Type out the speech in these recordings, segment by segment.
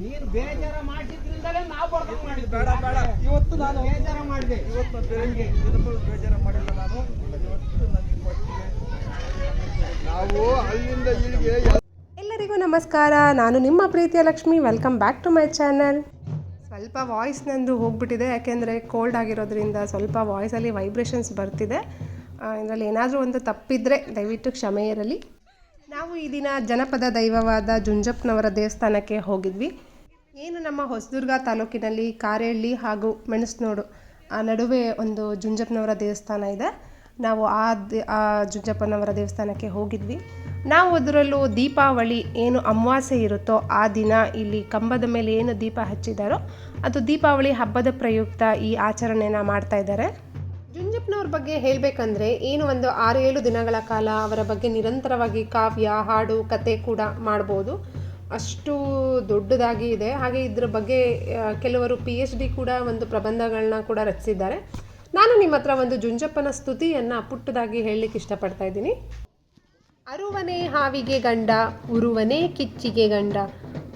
ನೀನು ಬೇಜಾರ ಮಾಡಿದ್ರಿಂದಲೇ ನಾವು ಬರ್ದಂಗ್ ಮಾಡಿದ್ವಿ. ಬೇಡ ಬೇಡ. ಇವತ್ತು ನಾನು ಬೇಜಾರ ಮಾಡಿದೆ. ಇವತ್ತು ಬೆಳಗ್ಗೆ ಬೇಜಾರ ಮಾಡಿಲ್ಲ ನಾನು. ಇವತ್ತು ನನಗೆ ಒಟ್ಟಿಗೆ ನಾವು ಅಲ್ಲಿಂದ ಇಲ್ಲಿಗೆ ಎಲ್ಲರಿಗೂ ನಮಸ್ಕಾರ. ನಾನು ನಿಮ್ಮ ಪ್ರೀತಿಯ Lakshmi. Welcome back to my channel ಸ್ವಲ್ಪ ವಾಯ್ಸ್ ನಂದು ಹೋಗ್ಬಿಟ್ಟಿದೆ ಯಾಕೆಂದರೆ ಕೋಲ್ಡ್ ಆಗಿರೋದ್ರಿಂದ ಸ್ವಲ್ಪ ವಾಯ್ಸಲ್ಲಿ ವೈಬ್ರೇಷನ್ಸ್ ಬರ್ತಿದೆ. ಇದರಲ್ಲಿ ಏನಾದರೂ ಒಂದು ತಪ್ಪಿದ್ರೆ ದಯವಿಟ್ಟು ಕ್ಷಮೆ ಇರಲಿ. ನಾವು ಈ ದಿನ ಜನಪದ ದೈವವಾದ ಜುಂಜಪ್ಪನವರ ದೇವಸ್ಥಾನಕ್ಕೆ ಹೋಗಿದ್ವಿ. ಏನು ನಮ್ಮ ಹೊಸದುರ್ಗ ತಾಲೂಕಿನಲ್ಲಿ ಕಾರೇಹಳ್ಳಿ ಹಾಗೂ ಮೆಣಸನೋಡು, ಆ ನಡುವೆ ಒಂದು ಜುಂಜಪ್ಪನವರ ದೇವಸ್ಥಾನ ಇದೆ. ನಾವು ಆ ದೇ- ಆ ಜುಂಜಪ್ಪನವರ ದೇವಸ್ಥಾನಕ್ಕೆ ಹೋಗಿದ್ವಿ. ನಾವು ಅದರಲ್ಲೂ ದೀಪಾವಳಿ ಏನು ಅಮಾವಾಸ್ಯೆ ಇರುತ್ತೋ ಆ ದಿನ ಇಲ್ಲಿ ಕಂಬದ ಮೇಲೆ ಏನು ದೀಪ ಹಚ್ಚಿದಾರೋ, ಅದು ದೀಪಾವಳಿ ಹಬ್ಬದ ಪ್ರಯುಕ್ತ ಈ ಆಚರಣೆಯನ್ನು ಮಾಡ್ತಾ ಇದ್ದಾರೆ. ಜುಂಜಪ್ಪನವ್ರ ಬಗ್ಗೆ ಹೇಳಬೇಕಂದ್ರೆ ಏನು ಒಂದು ಆರು ಏಳು ದಿನಗಳ ಕಾಲ ಅವರ ಬಗ್ಗೆ ನಿರಂತರವಾಗಿ ಕಾವ್ಯ, ಹಾಡು, ಕತೆ ಕೂಡ ಮಾಡ್ಬೋದು. ಅಷ್ಟು ದೊಡ್ಡದಾಗಿ ಇದೆ. ಹಾಗೆ ಇದ್ರ ಬಗ್ಗೆ ಕೆಲವರು ಪಿ ಎಚ್ ಡಿ ಕೂಡ ಒಂದು ಪ್ರಬಂಧಗಳನ್ನ ಕೂಡ ರಚಿಸಿದ್ದಾರೆ. ನಾನು ನಿಮ್ಮ ಹತ್ರ ಒಂದು ಜುಂಜಪ್ಪನ ಸ್ತುತಿಯನ್ನು ಪುಟ್ಟದಾಗಿ ಹೇಳಲಿಕ್ಕೆ ಇಷ್ಟಪಡ್ತಾ ಇದ್ದೀನಿ. ಅರುವನೆ ಹಾವಿಗೆ ಗಂಡ, ಉರುವನೆ ಕಿಚ್ಚಿಗೆ ಗಂಡ,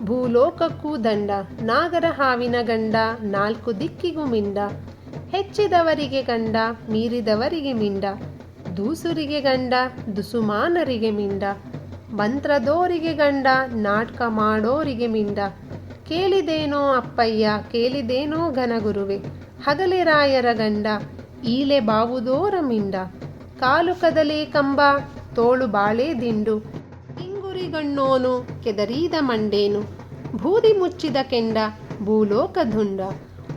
ಭೂಲೋಕಕ್ಕೂ ದಂಡ, ನಾಗರ ಹಾವಿನ ಗಂಡ, ನಾಲ್ಕು ದಿಕ್ಕಿಗೂ ಮಿಂಡ ಹೆಚ್ಚಿದವರಿಗೆ ಗಂಡ, ಮೀರಿದವರಿಗೆ ಮಿಂಡ. ದೂಸುರಿಗೆ ಗಂಡ, ದುಸುಮಾನರಿಗೆ ಮಿಂಡ. ಮಂತ್ರದೋರಿಗೆ ಗಂಡ, ನಾಟಕ ಮಾಡೋರಿಗೆ ಮಿಂಡ. ಕೇಳಿದೇನೋ ಅಪ್ಪಯ್ಯ, ಕೇಳಿದೇನೋ ಘನಗುರುವೆ. ಹಗಲೆ ರಾಯರ ಗಂಡ, ಈಲೆ ಬಾವುದೋರ ಮಿಂಡ. ಕಾಲು ಕದಲೆ ಕಂಬ, ತೋಳು ಬಾಳೆ ದಿಂಡು. ಇಂಗುರಿಗಣ್ಣೋನು ಕೆದರೀದ ಮಂಡೇನು. ಬೂದಿ ಮುಚ್ಚಿದ ಕೆಂಡ, ಭೂಲೋಕ ಧುಂಡ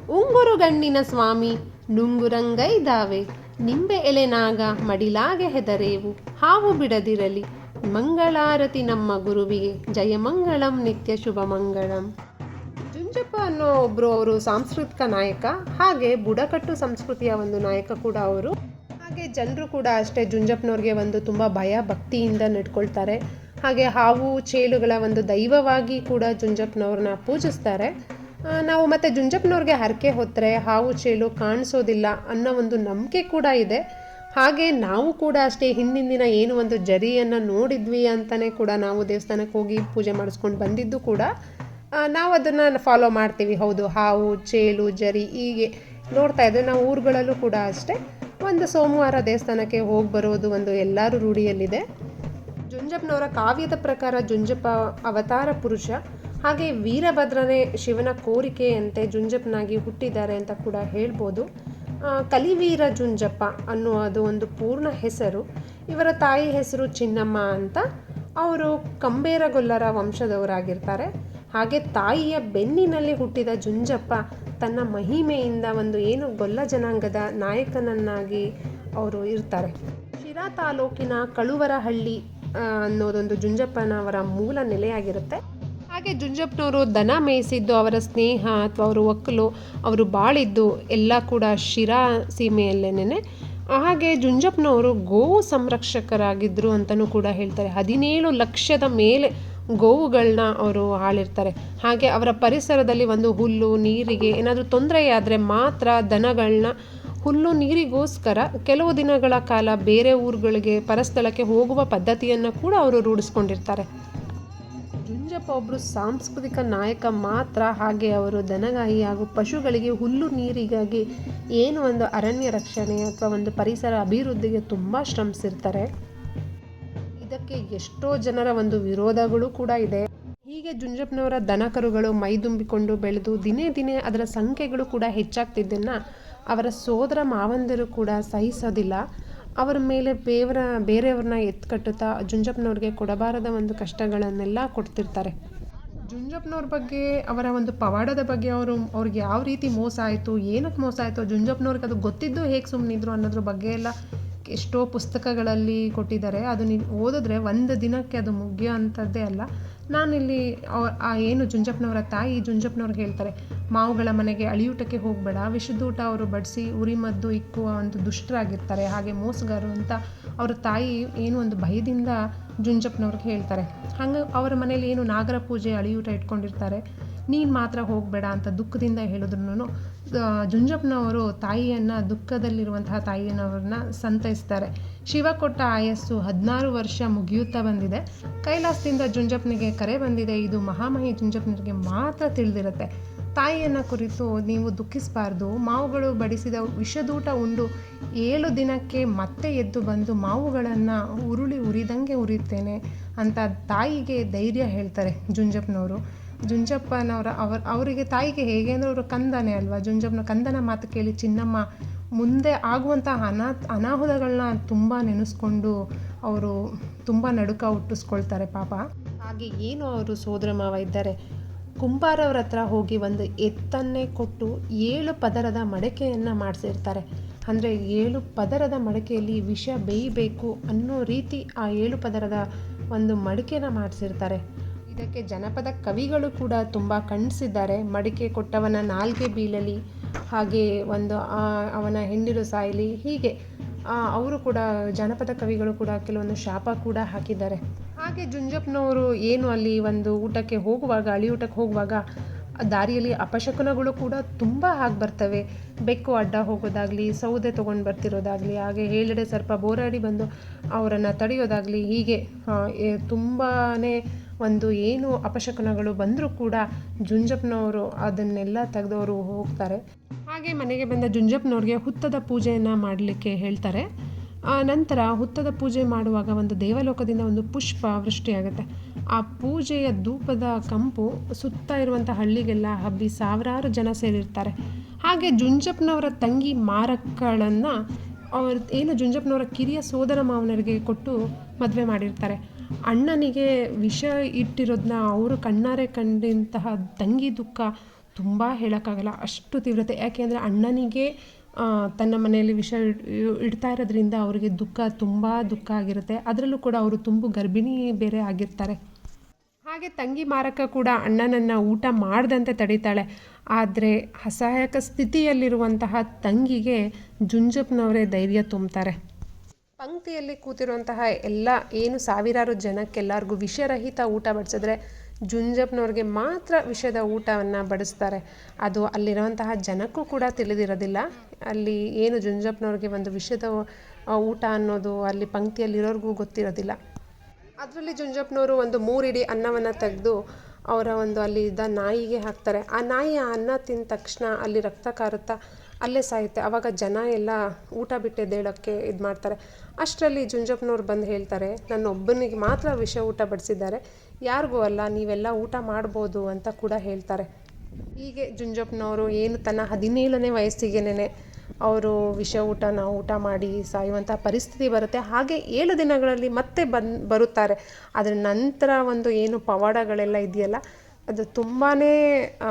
ಉಂಗುರು ಗಣ್ಣಿನ ಸ್ವಾಮಿ ನುಂಗುರಂಗೈದಾವೆ ನಿಂಬೆ ಎಲೆನಾಗ ಮಡಿಲಾಗೆ ಹೆದರೇವು, ಹಾವು ಬಿಡದಿರಲಿ. ಮಂಗಳಾರತಿ ನಮ್ಮ ಗುರುವಿಗೆ ಜಯಮಂಗಳಂ ನಿತ್ಯ ಶುಭ ಮಂಗಳಂ. ಜುಂಜಪ್ಪ ಅನ್ನೋ ಒಬ್ಬರು ಅವರು ಸಾಂಸ್ಕೃತಿಕ ನಾಯಕ, ಹಾಗೆ ಬುಡಕಟ್ಟು ಸಂಸ್ಕೃತಿಯ ಒಂದು ನಾಯಕ ಕೂಡ ಅವರು. ಹಾಗೆ ಜನರು ಕೂಡ ಅಷ್ಟೇ ಜುಂಜಪ್ಪನವ್ರಿಗೆ ಒಂದು ತುಂಬ ಭಯ ಭಕ್ತಿಯಿಂದ ನಡ್ಕೊಳ್ತಾರೆ. ಹಾಗೆ ಹಾವು, ಚೇಳುಗಳ ಒಂದು ದೈವವಾಗಿ ಕೂಡ ಜುಂಜಪ್ಪನವ್ರನ್ನ ಪೂಜಿಸ್ತಾರೆ. ನಾವು ಮತ್ತೆ ಜುಂಜಪ್ಪನವ್ರಿಗೆ ಹರಕೆ ಹೊತ್ತರೆ ಹಾವು ಚೇಳು ಕಾಣಿಸೋದಿಲ್ಲ ಅನ್ನೋ ಒಂದು ನಂಬಿಕೆ ಕೂಡ ಇದೆ. ಹಾಗೆ ನಾವು ಕೂಡ ಅಷ್ಟೇ ಹಿಂದಿನ ದಿನ ಏನು ಒಂದು ಜರಿಯನ್ನು ನೋಡಿದ್ವಿ ಅಂತಲೇ ಕೂಡ ನಾವು ದೇವಸ್ಥಾನಕ್ಕೆ ಹೋಗಿ ಪೂಜೆ ಮಾಡಿಸ್ಕೊಂಡು ಬಂದಿದ್ದು ಕೂಡ ನಾವು ಅದನ್ನು ಫಾಲೋ ಮಾಡ್ತೀವಿ. ಹೌದು, ಹಾವು, ಚೇಳು, ಜರಿ ಹೀಗೆ ನೋಡ್ತಾ ಇದ್ದರೆ ನಾವು ಊರುಗಳಲ್ಲೂ ಕೂಡ ಅಷ್ಟೇ ಒಂದು ಸೋಮವಾರ ದೇವಸ್ಥಾನಕ್ಕೆ ಹೋಗಿ ಬರೋದು ಒಂದು ಎಲ್ಲರೂ ರೂಢಿಯಲ್ಲಿದೆ. ಜುಂಜಪ್ಪನವರ ಕಾವ್ಯದ ಪ್ರಕಾರ ಜುಂಜಪ್ಪ ಅವತಾರ ಪುರುಷ. ಹಾಗೆ ವೀರಭದ್ರನೇ ಶಿವನ ಕೋರಿಕೆಯಂತೆ ಜುಂಜಪ್ಪನಾಗಿ ಹುಟ್ಟಿದ್ದಾರೆ ಅಂತ ಕೂಡ ಹೇಳ್ಬೋದು. ಕಲಿವೀರ ಜುಂಜಪ್ಪ ಅನ್ನುವುದು ಒಂದು ಪೂರ್ಣ ಹೆಸರು. ಇವರ ತಾಯಿ ಹೆಸರು ಚಿನ್ನಮ್ಮ ಅಂತ ಅವರು ಕಂಬೇರಗೊಲ್ಲರ ವಂಶದವರಾಗಿರ್ತಾರೆ. ಹಾಗೆ ತಾಯಿಯ ಬೆನ್ನಿನಲ್ಲಿ ಹುಟ್ಟಿದ ಜುಂಜಪ್ಪ ತನ್ನ ಮಹಿಮೆಯಿಂದ ಒಂದು ಏನು ಗೊಲ್ಲ ಜನಾಂಗದ ನಾಯಕನನ್ನಾಗಿ ಅವರು ಇರ್ತಾರೆ. ಶಿರಾ ತಾಲೂಕಿನ ಕಳುವರಹಳ್ಳಿ ಅನ್ನೋದೊಂದು ಜುಂಜಪ್ಪನವರ ಮೂಲ ನೆಲೆಯಾಗಿರುತ್ತೆ. ಹಾಗೆ ಜುಂಜಪ್ಪನವರು ದನ ಮೇಯಿಸಿದ್ದು, ಅವರ ಸ್ನೇಹ ಅಥವಾ ಅವರು ಒಕ್ಕಲು ಅವರು ಬಾಳಿದ್ದು, ಎಲ್ಲ ಕೂಡ ಶಿರಾ ಸೀಮೆಯಲ್ಲೇನೆ ಹಾಗೆ ಜುಂಜಪ್ಪನವರು ಗೋವು ಸಂರಕ್ಷಕರಾಗಿದ್ದರು ಅಂತಲೂ ಕೂಡ ಹೇಳ್ತಾರೆ. ಹದಿನೇಳು ಲಕ್ಷದ ಮೇಲೆ ಗೋವುಗಳನ್ನ ಅವರು ಆಳಿರ್ತಾರೆ. ಹಾಗೆ ಅವರ ಪರಿಸರದಲ್ಲಿ ಒಂದು ಹುಲ್ಲು, ನೀರಿಗೆ, ಏನಾದರೂ ತೊಂದರೆಯಾದರೆ ಮಾತ್ರ ದನಗಳನ್ನ ಹುಲ್ಲು, ನೀರಿಗೋಸ್ಕರ ಕೆಲವು ದಿನಗಳ ಕಾಲ ಬೇರೆ ಊರುಗಳಿಗೆ, ಪರಸ್ಥಳಕ್ಕೆ ಹೋಗುವ ಪದ್ಧತಿಯನ್ನು ಕೂಡ ಅವರು ರೂಢಿಸ್ಕೊಂಡಿರ್ತಾರೆ. ಜುಂಜಪ್ಪ ಒಬ್ಬರು ಸಾಂಸ್ಕೃತಿಕ ನಾಯಕ ಮಾತ್ರ, ಹಾಗೆ ಅವರು ದನಗಾಯಿ ಹಾಗೂ ಪಶುಗಳಿಗೆ ಹುಲ್ಲು ನೀರಿಗಾಗಿ ಏನು ಒಂದು ಅರಣ್ಯ ರಕ್ಷಣೆ ಅಥವಾ ಒಂದು ಪರಿಸರ ಅಭಿವೃದ್ಧಿಗೆ ತುಂಬ ಶ್ರಮಿಸಿರ್ತಾರೆ. ಇದಕ್ಕೆ ಎಷ್ಟೋ ಜನರ ಒಂದು ವಿರೋಧಗಳು ಕೂಡ ಇದೆ. ಹೀಗೆ ಜುಂಜಪ್ಪನವರ ದನಕರುಗಳು ಮೈದುಂಬಿಕೊಂಡು ಬೆಳೆದು ದಿನೇ ದಿನೇ ಅದರ ಸಂಖ್ಯೆಗಳು ಕೂಡ ಹೆಚ್ಚಾಗ್ತಿದ್ದನ್ನು ಅವರ ಸೋದರ ಮಾವಂದಿರು ಕೂಡ ಸಹಿಸೋದಿಲ್ಲ. ಅವರ ಮೇಲೆ ಬೇವರ, ಬೇರೆಯವ್ರನ್ನ ಎತ್ಕಟ್ಟುತ್ತಾ ಜುಂಜಪ್ಪನವ್ರಿಗೆ ಕೊಡಬಾರದ ಒಂದು ಕಷ್ಟಗಳನ್ನೆಲ್ಲ ಕೊಡ್ತಿರ್ತಾರೆ. ಜುಂಜಪ್ಪನವ್ರ ಬಗ್ಗೆ, ಅವರ ಒಂದು ಪವಾಡದ ಬಗ್ಗೆ ಅವರು, ಅವ್ರಿಗೆ ಯಾವ ರೀತಿ ಮೋಸ ಆಯಿತು, ಏನಕ್ಕೆ ಮೋಸ ಆಯಿತು ಜುಂಜಪ್ಪನವ್ರಿಗೆ ಅದು ಗೊತ್ತಿದ್ದು ಹೇಗೆ ಸುಮ್ಮನಿದ್ರು ಅನ್ನೋದ್ರ ಬಗ್ಗೆ ಎಲ್ಲ ಎಷ್ಟೋ ಪುಸ್ತಕಗಳಲ್ಲಿ ಕೊಟ್ಟಿದ್ದಾರೆ. ಅದು ನೀವು ಓದಿದ್ರೆ ಒಂದು ದಿನಕ್ಕೆ ಅದು ಮುಗಿಯೋ ಅಂಥದ್ದೇ ಅಲ್ಲ. ನಾನಿಲ್ಲಿ ಆ ಏನು ಜುಂಜಪ್ಪನವರ ತಾಯಿ ಜುಂಜಪ್ಪನವ್ರಿಗೆ ಹೇಳ್ತಾರೆ, ಮಾವುಗಳ ಮನೆಗೆ ಅಳಿಯೂಟಕ್ಕೆ ಹೋಗಬೇಡ ವಿಷದೂಟ ಅವರು ಬಡಿಸಿ ಉರಿಮದ್ದು ಇಕ್ಕುವ ಒಂದು ದುಷ್ಟರಾಗಿರ್ತಾರೆ, ಹಾಗೆ ಮೋಸಗಾರರು ಅಂತ ಅವರ ತಾಯಿ ಏನು ಒಂದು ಭಯದಿಂದ ಜುಂಜಪ್ಪನವ್ರಿಗೆ ಹೇಳ್ತಾರೆ. ಹಂಗೆ ಅವರ ಮನೇಲಿ ಏನು ನಾಗರ ಪೂಜೆ, ಅಳಿಯೂಟ ಇಟ್ಕೊಂಡಿರ್ತಾರೆ, ನೀನು ಮಾತ್ರ ಹೋಗಬೇಡ ಅಂತ ದುಃಖದಿಂದ ಹೇಳಿದ್ರು ಜುಂಜಪ್ಪನವರು ತಾಯಿಯನ್ನು ದುಃಖದಲ್ಲಿರುವಂತಹ ತಾಯಿಯನ್ನವ್ರನ್ನ ಸಂತೈಸ್ತಾರೆ. ಶಿವ ಕೊಟ್ಟ ಆಯಸ್ಸು ಹದಿನಾರು ವರ್ಷ ಮುಗಿಯುತ್ತಾ ಬಂದಿದೆ. ಕೈಲಾಸದಿಂದ ಜುಂಜಪ್ಪನಿಗೆ ಕರೆ ಬಂದಿದೆ. ಇದು ಮಹಾಮಹಿ ಜುಂಜಪ್ಪನಿಗೆ ಮಾತ್ರ ತಿಳಿದಿರುತ್ತೆ. ತಾಯಿಯನ್ನು ಕುರಿತು ನೀವು ದುಃಖಿಸಬಾರ್ದು. ಮಾವುಗಳು ಬಡಿಸಿದ ವಿಷದೂಟ ಉಂಡು ಏಳು ದಿನಕ್ಕೆ ಮತ್ತೆ ಎದ್ದು ಬಂದು ಮಾವುಗಳನ್ನು ಉರುಳಿ ಉರಿದಂಗೆ ಉರಿಯುತ್ತೇನೆ ಅಂತ ತಾಯಿಗೆ ಧೈರ್ಯ ಹೇಳ್ತಾರೆ ಜುಂಜಪ್ಪನವರು ಜುಂಜಪ್ಪನವರ ಅವರ, ಅವರಿಗೆ ತಾಯಿಗೆ ಹೇಗೆ ಅಂದರೆ ಅವರು ಕಂದನೇ ಅಲ್ವಾ? ಜುಂಜಪ್ಪನ ಕಂದನ ಮಾತು ಕೇಳಿ ಚಿನ್ನಮ್ಮ ಮುಂದೆ ಆಗುವಂಥ ಅನಾ ಅನಾಹುತಗಳನ್ನ ತುಂಬ ನೆನೆಸ್ಕೊಂಡು ಅವರು ತುಂಬ ನಡುಕ ಹುಟ್ಟಿಸ್ಕೊಳ್ತಾರೆ ಪಾಪ. ಹಾಗೆ ಏನು ಅವರು ಸೋದರ ಮಾವ ಇದ್ದಾರೆ? ಕುಂಬಾರವ್ರ ಹತ್ರ ಹೋಗಿ ಒಂದು ಎತ್ತನ್ನೇ ಕೊಟ್ಟು ಏಳು ಪದರದ ಮಡಕೆಯನ್ನು ಮಾಡಿಸಿರ್ತಾರೆ. ಅಂದರೆ ಏಳು ಪದರದ ಮಡಕೆಯಲ್ಲಿ ವಿಷ ಬೇಯಬೇಕು ಅನ್ನೋ ರೀತಿ ಆ ಏಳು ಪದರದ ಒಂದು ಮಡಿಕೆನ ಮಾಡಿಸಿರ್ತಾರೆ. ಇದಕ್ಕೆ ಜನಪದ ಕವಿಗಳು ಕೂಡ ತುಂಬ ಕಣ್ಣಿಸಿದ್ದಾರೆ ಮಡಿಕೆ ಕೊಟ್ಟವನ ನಾಲ್ಗೆ ಬೀಳಲಿ, ಹಾಗೆ ಒಂದು ಅವನ ಹೆಂಡಿರು ಸಾಯಲಿ, ಹೀಗೆ. ಅವರು ಕೂಡ, ಜನಪದ ಕವಿಗಳು ಕೂಡ ಕೆಲವೊಂದು ಶಾಪ ಕೂಡ ಹಾಕಿದ್ದಾರೆ. ಹಾಗೆ ಜುಂಜಪ್ಪನವರು ಏನು ಅಲ್ಲಿ ಒಂದು ಊಟಕ್ಕೆ ಹೋಗುವಾಗ, ಅಳಿ ಊಟಕ್ಕೆ ಹೋಗುವಾಗ, ದಾರಿಯಲ್ಲಿ ಅಪಶಕುನಗಳು ಕೂಡ ತುಂಬ ಆಗಿ ಬರ್ತವೆ. ಬೆಕ್ಕು ಅಡ್ಡ ಹೋಗೋದಾಗಲಿ, ಸೌದೆ ತೊಗೊಂಡು ಬರ್ತಿರೋದಾಗಲಿ, ಹಾಗೆ ಹೇಳೆಡೆ ಸರ್ಪ ಬೋರಾಡಿ ಬಂದು ಅವರನ್ನು ತಡೆಯೋದಾಗಲಿ, ಹೀಗೆ ತುಂಬಾ ಒಂದು ಏನು ಅಪಶಕುನಗಳು ಬಂದರೂ ಕೂಡ ಜುಂಜಪ್ಪನವರು ಅದನ್ನೆಲ್ಲ ತೆಗೆದವರು ಹೋಗ್ತಾರೆ. ಹಾಗೆ ಮನೆಗೆ ಬಂದ ಜುಂಜಪ್ಪನವ್ರಿಗೆ ಹುತ್ತದ ಪೂಜೆಯನ್ನು ಮಾಡಲಿಕ್ಕೆ ಹೇಳ್ತಾರೆ. ಆ, ನಂತರ ಹುತ್ತದ ಪೂಜೆ ಮಾಡುವಾಗ ಒಂದು ದೇವಲೋಕದಿಂದ ಒಂದು ಪುಷ್ಪ ವೃಷ್ಟಿಯಾಗುತ್ತೆ. ಆ ಪೂಜೆಯ ಧೂಪದ ಕಂಪು ಸುತ್ತ ಇರುವಂಥ ಹಳ್ಳಿಗೆಲ್ಲ ಹಬ್ಬಿ ಸಾವಿರಾರು ಜನ ಸೇರಿರ್ತಾರೆ. ಹಾಗೆ ಜುಂಜಪ್ಪನವರ ತಂಗಿ ಮಾರಕ್ಕಳನ್ನು ಅವ್ರ, ಏನು ಜುಂಜಪ್ಪನವರ ಕಿರಿಯ ಸೋದರ ಮಾವನರಿಗೆ ಕೊಟ್ಟು ಮದುವೆ ಮಾಡಿರ್ತಾರೆ. ಅಣ್ಣನಿಗೆ ವಿಷ ಇಟ್ಟಿರೋದನ್ನ ಅವರು ಕಣ್ಣಾರೆ ಕಂಡಂತಹ ತಂಗಿ ದುಃಖ ತುಂಬ ಹೇಳೋಕ್ಕಾಗಲ್ಲ ಅಷ್ಟು ತೀವ್ರತೆ. ಯಾಕೆಂದರೆ ಅಣ್ಣನಿಗೆ ಆ, ತನ್ನ ಮನೆಯಲ್ಲಿ ವಿಷ ಇಡ್ತಾ ಇರೋದ್ರಿಂದ ಅವರಿಗೆ ದುಃಖ ತುಂಬ ದುಃಖ ಆಗಿರುತ್ತೆ. ಅದರಲ್ಲೂ ಕೂಡ ಅವರು ತುಂಬ ಗರ್ಭಿಣಿ ಬೇರೆ ಆಗಿರ್ತಾರೆ. ಹಾಗೆ ತಂಗಿ ಮಾರಕ ಕೂಡ ಅಣ್ಣನನ್ನು ಊಟ ಮಾಡದಂತೆ ತಡೀತಾಳೆ. ಆದರೆ ಅಸಹಾಯಕ ಸ್ಥಿತಿಯಲ್ಲಿರುವಂತಹ ತಂಗಿಗೆ ಜುಂಜಪ್ಪನವರೇ ಧೈರ್ಯ ತುಂಬ್ತಾರೆ. ಪಂಕ್ತಿಯಲ್ಲಿ ಕೂತಿರುವಂತಹ ಎಲ್ಲ ಏನು ಸಾವಿರಾರು ಜನಕ್ಕೆಲ್ಲರಿಗೂ ವಿಷರಹಿತ ಊಟ ಬಡಿಸಿದ್ರೆ ಜುಂಜಪ್ಪನವ್ರಿಗೆ ಮಾತ್ರ ವಿಷದ ಊಟವನ್ನು ಬಡಿಸ್ತಾರೆ. ಅದು ಅಲ್ಲಿರುವಂತಹ ಜನಕ್ಕೂ ಕೂಡ ತಿಳಿದಿರೋದಿಲ್ಲ. ಅಲ್ಲಿ ಏನು ಜುಂಜಪ್ಪನವ್ರಿಗೆ ಒಂದು ವಿಷದ ಊಟ ಅನ್ನೋದು ಅಲ್ಲಿ ಪಂಕ್ತಿಯಲ್ಲಿರೋರಿಗೂ ಗೊತ್ತಿರೋದಿಲ್ಲ. ಅದರಲ್ಲಿ ಜುಂಜಪ್ಪನವರು ಒಂದು ಮೂರಿಡಿ ಅನ್ನವನ್ನು ತೆಗೆದು ಅವರ ಒಂದು ಅಲ್ಲಿ ಇದ್ದ ನಾಯಿಗೆ ಹಾಕ್ತಾರೆ. ಆ ನಾಯಿ ಆ ಅನ್ನ ತಿಂದ ತಕ್ಷಣ ಅಲ್ಲಿ ರಕ್ತ ಕಾರುತ್ತಾ ಅಲ್ಲೇ ಸಾಯುತ್ತೆ. ಆವಾಗ ಜನ ಎಲ್ಲ ಊಟ ಬಿಟ್ಟೆದ್ದೇಳೋಕ್ಕೆ ಇದು ಮಾಡ್ತಾರೆ. ಅಷ್ಟರಲ್ಲಿ ಜುಂಜಪ್ಪನವ್ರು ಬಂದು ಹೇಳ್ತಾರೆ ನನ್ನ ಒಬ್ಬನಿಗೆ ಮಾತ್ರ ವಿಷ ಊಟ ಬಡಿಸಿದ್ದಾರೆ. ಯಾರಿಗೂ ಅಲ್ಲ, ನೀವೆಲ್ಲ ಊಟ ಮಾಡ್ಬೋದು ಅಂತ ಕೂಡ ಹೇಳ್ತಾರೆ. ಹೀಗೆ ಜುಂಜಪ್ಪನವರು ಏನು ತನ್ನ ಹದಿನೇಳನೇ ವಯಸ್ಸಿಗೆನೇ ಅವರು ವಿಷ ಊಟನ ಊಟ ಮಾಡಿ ಸಾಯುವಂಥ ಪರಿಸ್ಥಿತಿ ಬರುತ್ತೆ. ಹಾಗೆ ಏಳು ದಿನಗಳಲ್ಲಿ ಮತ್ತೆ ಬಂದು ಬರುತ್ತಾರೆ. ಅದರ ನಂತರ ಒಂದು ಏನು ಪವಾಡಗಳೆಲ್ಲ ಇದೆಯಲ್ಲ ಅದು ತುಂಬಾ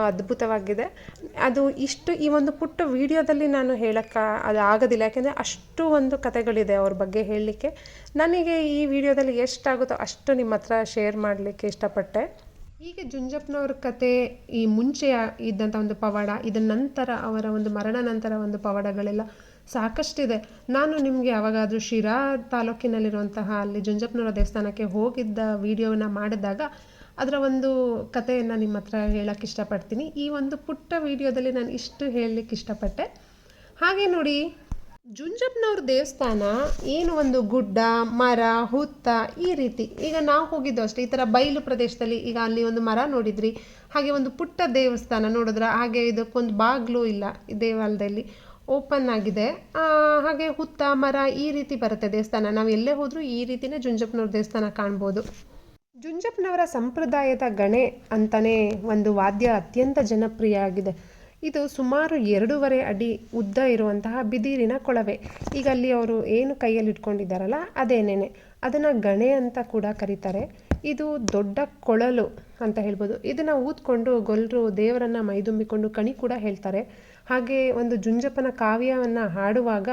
ಅದ್ಭುತವಾಗಿದೆ. ಅದು ಇಷ್ಟು, ಈ ಒಂದು ಪುಟ್ಟ ವಿಡಿಯೋದಲ್ಲಿ ನಾನು ಹೇಳೋಕ್ಕೆ ಅದು ಆಗೋದಿಲ್ಲ. ಯಾಕೆಂದರೆ ಅಷ್ಟು ಒಂದು ಕಥೆಗಳಿದೆ ಅವ್ರ ಬಗ್ಗೆ ಹೇಳಲಿಕ್ಕೆ. ನನಗೆ ಈ ವಿಡಿಯೋದಲ್ಲಿ ಎಷ್ಟಾಗುತ್ತೋ ಅಷ್ಟು ನಿಮ್ಮ ಹತ್ರ ಶೇರ್ ಮಾಡಲಿಕ್ಕೆ ಇಷ್ಟಪಟ್ಟೆ. ಹೀಗೆ ಜುಂಜಪ್ಪನವ್ರ ಕತೆ ಈ ಮುಂಚೆ ಇದ್ದಂಥ ಒಂದು ಪವಾಡ ಇದರ ನಂತರ ಅವರ ಒಂದು ಮರಣ ನಂತರ ಒಂದು ಪವಾಡಗಳೆಲ್ಲ ಸಾಕಷ್ಟಿದೆ. ನಾನು ನಿಮಗೆ ಯಾವಾಗಾದರೂ ಶಿರಾ ತಾಲೂಕಿನಲ್ಲಿರುವಂತಹ ಅಲ್ಲಿ ಜುಂಜಪ್ಪನವರ ದೇವಸ್ಥಾನಕ್ಕೆ ಹೋಗಿದ್ದ ವಿಡಿಯೋನ ಮಾಡಿದಾಗ ಅದರ ಒಂದು ಕಥೆಯನ್ನು ನಿಮ್ಮ ಹತ್ರ ಹೇಳೋಕ್ಕೆ ಇಷ್ಟಪಡ್ತೀನಿ. ಈ ಒಂದು ಪುಟ್ಟ ವಿಡಿಯೋದಲ್ಲಿ ನಾನು ಇಷ್ಟು ಹೇಳಲಿಕ್ಕೆ ಇಷ್ಟಪಟ್ಟೆ. ಹಾಗೆ ನೋಡಿ ಜುಂಜಪ್ಪನವ್ರ ದೇವಸ್ಥಾನ ಏನು ಒಂದು ಗುಡ್ಡ, ಮರ, ಹುತ್ತ ಈ ರೀತಿ. ಈಗ ನಾವು ಹೋಗಿದ್ದು ಅಷ್ಟೇ, ಈ ಥರ ಬಯಲು ಪ್ರದೇಶದಲ್ಲಿ ಈಗ ಅಲ್ಲಿ ಒಂದು ಮರ ನೋಡಿದ್ರಿ. ಹಾಗೆ ಒಂದು ಪುಟ್ಟ ದೇವಸ್ಥಾನ ನೋಡಿದ್ರೆ ಹಾಗೆ ಇದಕ್ಕೊಂದು ಬಾಗಿಲು ಇಲ್ಲ, ಈ ದೇವಾಲಯದಲ್ಲಿ ಓಪನ್ ಆಗಿದೆ. ಹಾಗೆ ಹುತ್ತ, ಮರ ಈ ರೀತಿ ಬರುತ್ತೆ ದೇವಸ್ಥಾನ. ನಾವು ಎಲ್ಲೇ ಹೋದರೂ ಈ ರೀತಿನೇ ಜುಂಜಪ್ಪನವ್ರ ದೇವಸ್ಥಾನ ಕಾಣ್ಬೋದು. ಜುಂಜಪ್ಪನವರ ಸಂಪ್ರದಾಯದ ಗಣೆ ಅಂತಲೇ ಒಂದು ವಾದ್ಯ ಅತ್ಯಂತ ಜನಪ್ರಿಯ ಆಗಿದೆ. ಇದು ಸುಮಾರು ಎರಡೂವರೆ ಅಡಿ ಉದ್ದ ಇರುವಂತಹ ಬಿದಿರಿನ ಕೊಳವೆ. ಈಗ ಅಲ್ಲಿ ಅವರು ಏನು ಕೈಯಲ್ಲಿ ಇಟ್ಕೊಂಡಿದ್ದಾರಲ್ಲ ಅದೇನೇನೆ ಅದನ್ನು ಗಣೆ ಅಂತ ಕೂಡ ಕರೀತಾರೆ. ಇದು ದೊಡ್ಡ ಕೊಳಲು ಅಂತ ಹೇಳ್ಬೋದು. ಇದನ್ನು ಊದ್ಕೊಂಡು ಗೊಲ್ಲರು ದೇವರನ್ನು ಮೈದುಂಬಿಕೊಂಡು ಕಣಿ ಕೂಡ ಹೇಳ್ತಾರೆ. ಹಾಗೆ ಒಂದು ಜುಂಜಪ್ಪನ ಕಾವ್ಯವನ್ನು ಹಾಡುವಾಗ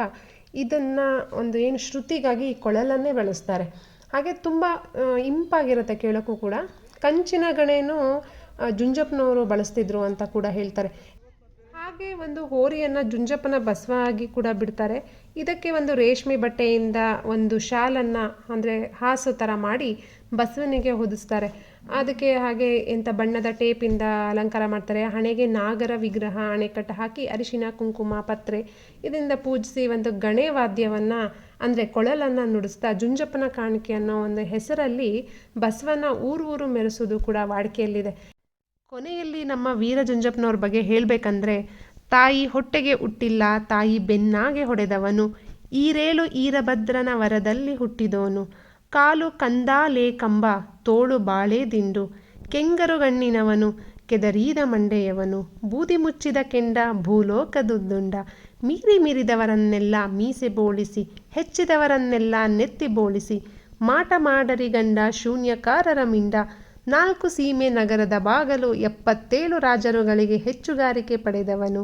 ಇದನ್ನು ಒಂದು ಏನು ಶ್ರುತಿಗಾಗಿ ಈ ಕೊಳಲನ್ನೇ ಬಳಸ್ತಾರೆ. ಹಾಗೆ ತುಂಬ ಇಂಪಾಗಿರುತ್ತೆ ಕೇಳೋಕ್ಕೂ ಕೂಡ. ಕಂಚಿನ ಗಣೇನ ಜುಂಜಪ್ಪನವರು ಬಳಸ್ತಿದ್ರು ಅಂತ ಕೂಡ ಹೇಳ್ತಾರೆ. ಹಾಗೆ ಒಂದು ಹೋರಿಯನ್ನು ಜುಂಜಪ್ಪನ ಬಸವ ಆಗಿ ಕೂಡ ಬಿಡ್ತಾರೆ. ಇದಕ್ಕೆ ಒಂದು ರೇಷ್ಮೆ ಬಟ್ಟೆಯಿಂದ ಒಂದು ಶಾಲನ್ನು ಅಂದರೆ ಹಾಸು ಥರ ಮಾಡಿ ಬಸವನಿಗೆ ಹೊದಿಸ್ತಾರೆ. ಅದಕ್ಕೆ ಹಾಗೆ ಎಂಥ ಬಣ್ಣದ ಟೇಪಿಂದ ಅಲಂಕಾರ ಮಾಡ್ತಾರೆ. ಹಣೆಗೆ ನಾಗರ ವಿಗ್ರಹ, ಅಣೆಕಟ್ಟು ಹಾಕಿ ಅರಿಶಿನ, ಕುಂಕುಮ, ಪತ್ರೆ ಇದರಿಂದ ಪೂಜಿಸಿ ಒಂದು ಗಣೆ ವಾದ್ಯವನ್ನು ಅಂದರೆ ಕೊಳಲನ್ನು ನುಡಿಸ್ತಾ ಜುಂಜಪ್ಪನ ಕಾಣಿಕೆ ಅನ್ನೋ ಒಂದು ಹೆಸರಲ್ಲಿ ಬಸವನ ಊರು ಊರು ಮೆರೆಸೋದು ಕೂಡ ವಾಡಿಕೆಯಲ್ಲಿದೆ. ಕೊನೆಯಲ್ಲಿ ನಮ್ಮ ವೀರ ಜಂಜಪ್ಪನವ್ರ ಬಗ್ಗೆ ಹೇಳಬೇಕಂದ್ರೆ, ತಾಯಿ ಹೊಟ್ಟೆಗೆ ಹುಟ್ಟಿಲ್ಲ, ತಾಯಿ ಬೆನ್ನಾಗೆ ಹೊಡೆದವನು ಈರೇಳು ಈರಭದ್ರನ ವರದಲ್ಲಿ ಹುಟ್ಟಿದವನು ಕಾಲು ಕಂದಾಲೇ ಕಂಬ, ತೋಳು ಬಾಳೆ ದಿಂಡು. ಕೆಂಗರುಗಣ್ಣಿನವನು ಕೆದರೀದ ಮಂಡೆಯವನು. ಬೂದಿ ಮುಚ್ಚಿದ ಕೆಂಡ ಭೂಲೋಕದುದ್ದುಂಡ ಮೀರಿ ಮೀರಿದವರನ್ನೆಲ್ಲ ಮೀಸೆ ಬೋಳಿಸಿ, ಹೆಚ್ಚಿದವರನ್ನೆಲ್ಲ ನೆತ್ತಿ ಬೋಳಿಸಿ. ಮಾಟ ಮಾಡರಿಗಂಡ ಶೂನ್ಯಕಾರರ ಮಿಂಡ. ನಾಲ್ಕು ಸೀಮೆ ನಗರದ ಬಾಗಲು ಎಪ್ಪತ್ತೇಳು ರಾಜರುಗಳಿಗೆ ಹೆಚ್ಚುಗಾರಿಕೆ ಪಡೆದವನು.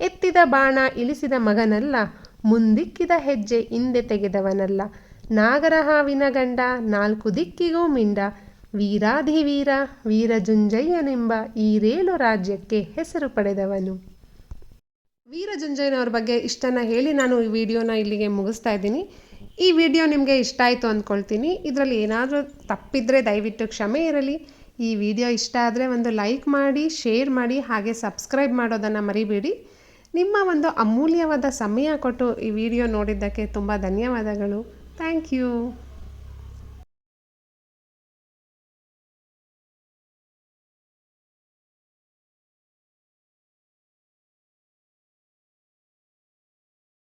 ಎತ್ತಿದ ಬಾಣ ಇಳಿಸಿದ ಮಗನಲ್ಲ, ಮುಂದಿಕ್ಕಿದ ಹೆಜ್ಜೆ ಹಿಂದೆ ತೆಗೆದವನಲ್ಲ. ನಾಗರಹಾವಿನ ಗಂಡ, ನಾಲ್ಕು ದಿಕ್ಕಿಗೂ ಮಿಂಡ. ವೀರಾಧಿವೀರ, ವೀರಜುಂಜಯ್ಯನೆಂಬ ಈರೇಳು ರಾಜ್ಯಕ್ಕೆ ಹೆಸರು ಪಡೆದವನು. ವೀರಜುಂಜಯ್ಯನವ್ರ ಬಗ್ಗೆ ಇಷ್ಟನ್ನು ಹೇಳಿ ನಾನು ಈ ವಿಡಿಯೋನ ಇಲ್ಲಿಗೆ ಮುಗಿಸ್ತಾ ಇದ್ದೀನಿ. ಈ ವಿಡಿಯೋ ನಿಮಗೆ ಇಷ್ಟ ಆಯಿತು ಅಂದ್ಕೊಳ್ತೀನಿ. ಇದರಲ್ಲಿ ಏನಾದರೂ ತಪ್ಪಿದ್ರೆ ದಯವಿಟ್ಟು ಕ್ಷಮೆ ಇರಲಿ. ಈ ವಿಡಿಯೋ ಇಷ್ಟ ಆದರೆ ಒಂದು ಲೈಕ್ ಮಾಡಿ, ಶೇರ್ ಮಾಡಿ, ಹಾಗೆ ಸಬ್ಸ್ಕ್ರೈಬ್ ಮಾಡೋದನ್ನು ಮರಿಬೇಡಿ. ನಿಮ್ಮ ಒಂದು ಅಮೂಲ್ಯವಾದ ಸಮಯ ಕೊಟ್ಟು ಈ ವಿಡಿಯೋ ನೋಡಿದ್ದಕ್ಕೆ ತುಂಬ ಧನ್ಯವಾದಗಳು. Thank you.